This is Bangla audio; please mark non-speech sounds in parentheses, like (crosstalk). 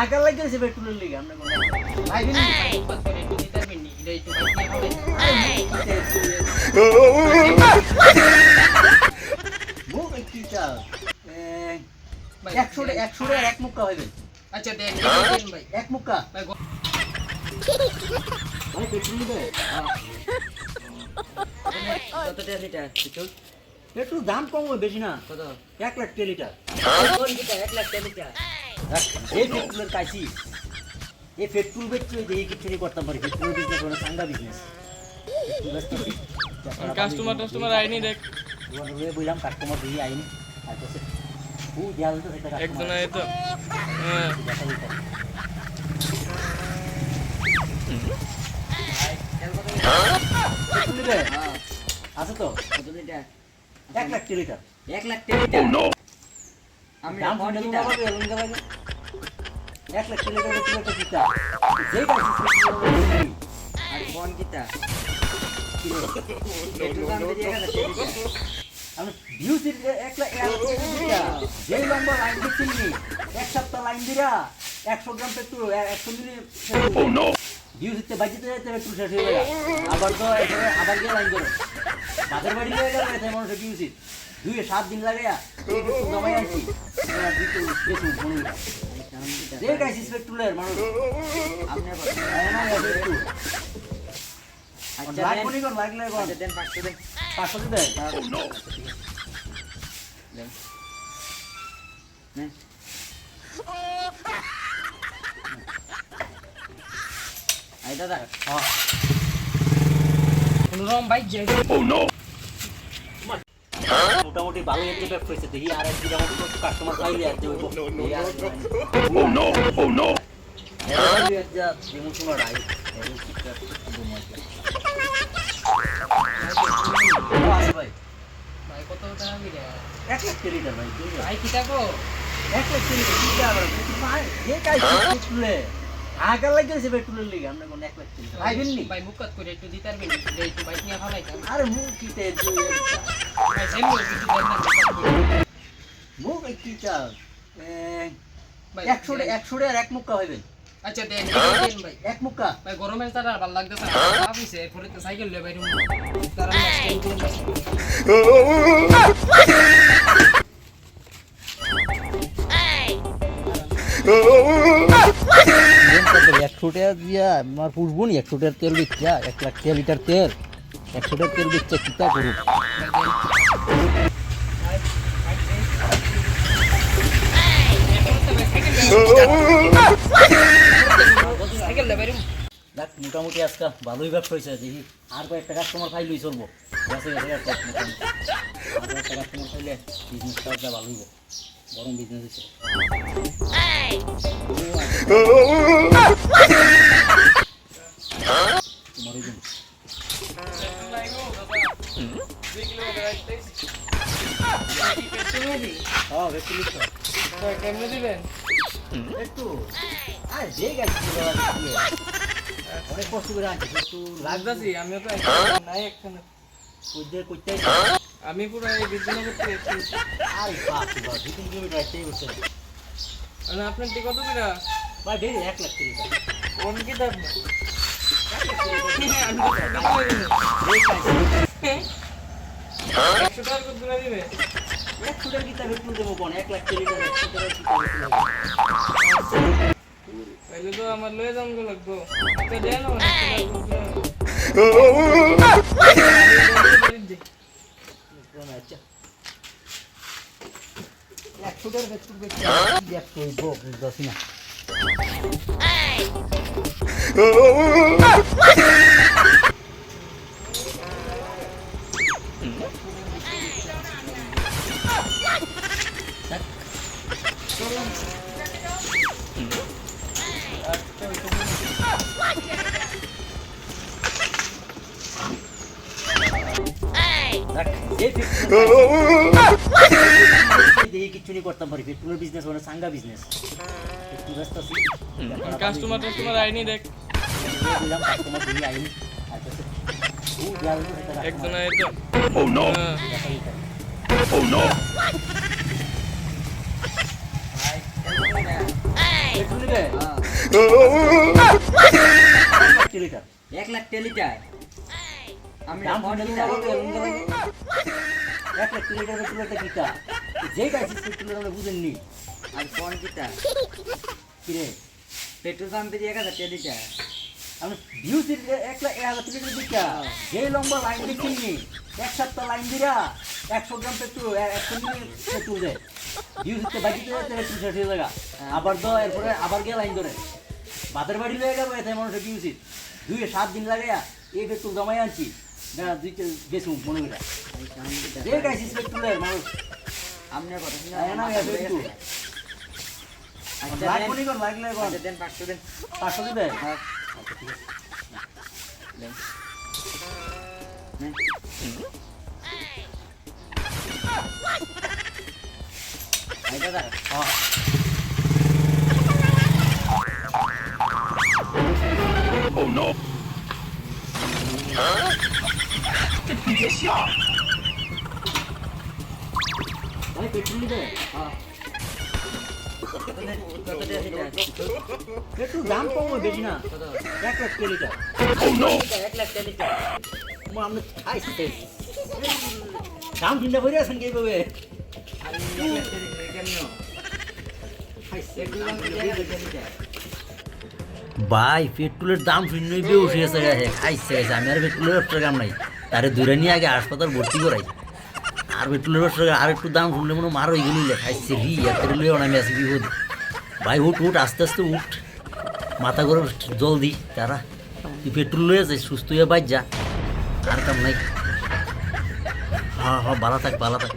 আগার লাগিয়েছে পেট্রোলের লিগে আমরা কোনো ভাই বিনি উৎপাত করে একটু দিতে পারবেন নি? এটা একটু বাইক নিয়ে খাবেন? মুখ কি চাল ভাই, একশো একশো টাকা এক মুক্কা হইবে। আচ্ছা দেন ভাই এক মুক্কা। ভাই পেট্রোল কত টাকা পেট্রোল? পেট্রোল দাম কম হবে বেশি না। কত? এক লাখ টাকা লিটার এক লাখ এই পেট্রোলের কাছি এই পেট্রোল বেচছে ওই দেখি কিছু করতাম পারি? পেট্রোল বিজনেস সাঙ্গা বিজনেস কাস্টমার টাস্টমার আইনি দেখ। বললাম কাস্টমার দিয়ে আইনি। আর ও তো একজন আয় তো। হ্যাঁ। আছে তো? কত লিটার এক লাখ লিটার? এক লাখ লিটার? আমি দাম শুনে তোমার বাবা লাগে এক লাখ লিটার পেট্রোল একটা কিতা যেই আর কোন লিটার (laughs) আমি ভিউ দিতে এক লাখ যেই লম্বা লাইন দিচ্ছি এক সপ্তাহ লাইন দিরা একশো গ্রাম পেট্রোল একশো মিলি ভিউ দিতে বাজিতে যাইতে পেট্রোল শেষ হয়ে গেল আবার তো এখানে আবার গিয়ে লাইন করো। বাদের বাড়ি হয়ে গেল এতে মানুষের ভিউ উচিত? দুই সাত দিন লাগে জমাই আনছি যে গাইছিস পেট্রোলের মানুষ। আপনি আচ্ছা লাগলে দেন। পাঁচশো দেন। পাঁচশো দেন। আই দাদা। হ্যাঁ কোনোরকম বাইক যাই মোটামুটি ভালো একটা ব্যবসা হয়েছে দেখি আর এক দুটা মতো কাস্টমার পাইলে আর দেবো ভাই। ভাই কত টাকা দিলে এক লাখ লিটার ভাই ভাই কি থাকো এক লাখ লিটার কি যাবে ভাই পেট্রোলে আগার পেট্রোলের লিগে আমরা কোন এক লাখ লিটার ভাই বিননি ভাই মুকাত করে একটু দিতে পারবেন? একটু বাইক নিয়ে খাওয়াইতাম আরে মুখ কি তে ভাই দেন না, কিছু দেন না, মুখ কি চাল? একশো একশো টাকার এক মুক্কা হইবে আচ্ছা দেন ভাই। এক মুক্কা ভাই গরমের তার আর ভালো লাগতেছে ভাবিছে এরপরে তো সাইকেল লয়ে বাইরে দিয়া তেল তেল তেল মোটামুটি আজকে ভালোই ব্যবসা হয়েছে দেখি আর কয়েকটা কাস্টমার পাইলেই চলবো গেছে মোটামুটি। আর কয়েকটা কাস্টমার হইব গরম বিজনেস কেমনে দিবেন একটু আরে যে গাছ অনেক কষ্ট করে আনছি লাগতাছি আমিও তো নাই একখানে করতে আমি পুরো এই বিদ্যানগর থেকে। আরে বাপ বাপ দুই তিন কিলোমিটার আপনার কত করে ভাই এক লাখ কিলোমিটার কোন কি দাম একশো টাকার কত দিবে? এক ফুটের কিতাব একটু দেবো কোন? এক লাখ কিলোমিটার এক ফুটের কিতাব তাহলে তো আমার লয়ে যাম গো লাগবো তো দেন আচ্ছা এক ফুটের একটু বেশি। এক কইব বুঝতেছি না। দেখ, এই পেট্রোল- দেখি কিচ্ছু নেই করতাম পারি পেট্রোলের বিজনেস মানে সাঙ্গা বিজনেস একটু ব্যস্ত আছি। কাস্টমার টাস্টমার আইনি দেখ। কাস্টমার দিয়ে আইনি। ও Oh, হ্যাঁ। এক লাখ টেলিটার। আমি এক লাখ আমরা বুঝেননি। আর কিটা? কিরে? পেট্রোল পাম্পে এক হাজার টেলিটার আমি ভিউজ এক লাখ এক হাজার লিটার দিকা যেই লম্বা লাইন দেখিনি। এক সপ্তাহ লাইন দিরা। একশো গ্রাম পেট্রোল একশো পেট্রোল দেয়। ভিউজ দিতে বাকি শেষ হয়ে লাগা আবার তো এরপরে আবার গিয়ে লাইন ধরে। বাতের বাড়ি লয়ে যাব এতে মানুষের ভিউজ দুই সাত দিন লাগাইয়া এই পেট্রোল জমাই আনছি। না দুই বেসুম মনে করি যে গাইছিস পেট্রোলের মানুষ। আপনার কথা শুনে আয় না, মাথা এত ঘুরে একটু। গেছে। আচ্ছা লাগবো দেন। কোন আচ্ছা দেন পাঁচশো দেন। পাঁচশো দিবে হ্যাঁ। দেন। এই দাদা। হ্যাঁ ভাই পেট্রোল নিবে? হ্যাঁ। কত টেলিটার দাম দাম চিন্তা করে আছেন কি ভাবে আর এক লাখ টেলিটার কেমন পেট্রোল পাম্পে দিয়ে এক হাজার টেলিটার ভাই পেট্রোলের দাম শূন্যই খাইছে আমি আর পেট্রোলের নাই। তারে দূরে নিয়ে আগে হাসপাতাল ভর্তি করাই। আর পেট্রোলের ব্যবসা আর একটু দাম শুনলে মনে মারো মার হয়ে গেলি খাইছে রি এত লুয়ে আমি আছি বিপদ ভাই, উঠ উঠ, আস্তে আস্তে উঠ। মাথা করে জল দি তারা তুই পেট্রোল লয়ে যাই সুস্থ হয়ে বাইর যা। আর কাম নাই। হ্যাঁ হ্যাঁ ভালো থাক ভালো থাক।